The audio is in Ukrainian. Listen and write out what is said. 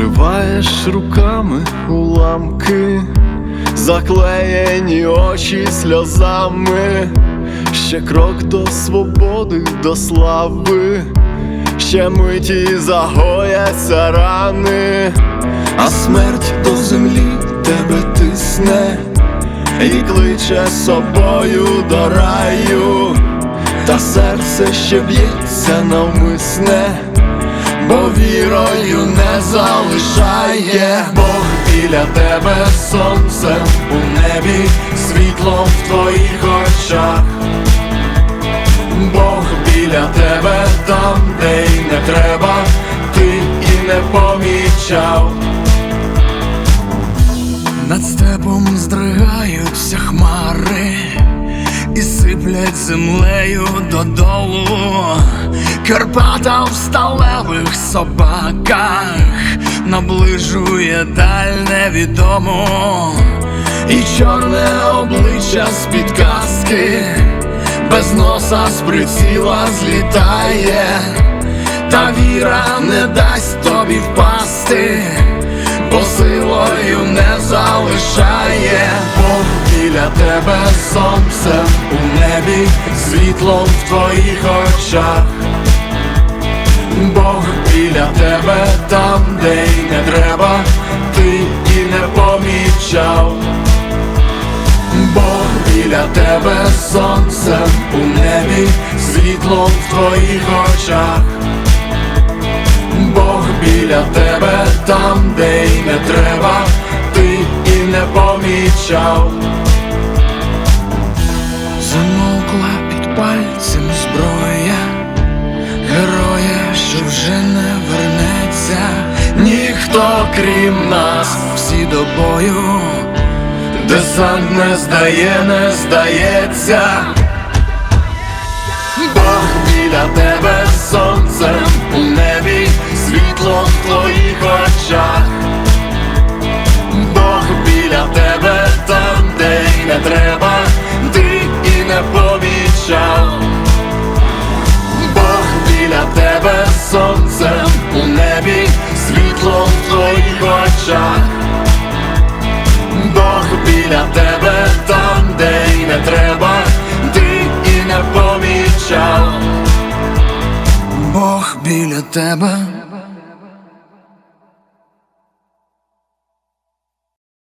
Зриваєш руками уламки, заклеєні очі сльозами, ще крок до свободи, до слави, ще миті загояться рани, а смерть до землі тебе тисне і кличе собою до раю, та серце ще б'ється навмисне бо вірою не залишає Бог біля тебе сонцем у небі, світлом в твоїх очах. Бог біля тебе там, де й не треба, ти і не помічав. Над степом здригаються хмари і сиплять землею додолу. Карпата в сталевих собаках наближує даль невідому, і чорне обличчя з підказки, без носа з приціла злітає, та віра не дасть тобі впасти, бо силою не залишає. Бог біля тебе сонцем у небі, світлом в твоїх очах. Бог біля тебе там, де й не треба, ти і не помічав. Бог біля тебе сонцем у небі, світлом в твоїх очах. Бог біля тебе там, де й не треба, ти і не помічав. Пальцем зброя героя, що вже не вернеться, ніхто крім нас, всі до бою, десант не здає, не здається. Бог біля тебе сонцем у небі, світло в твоїх очах. Сонцем у небі, світло в твоїх очах. Бог біля тебе там, де й не треба, ти і не помічав. Бог біля тебе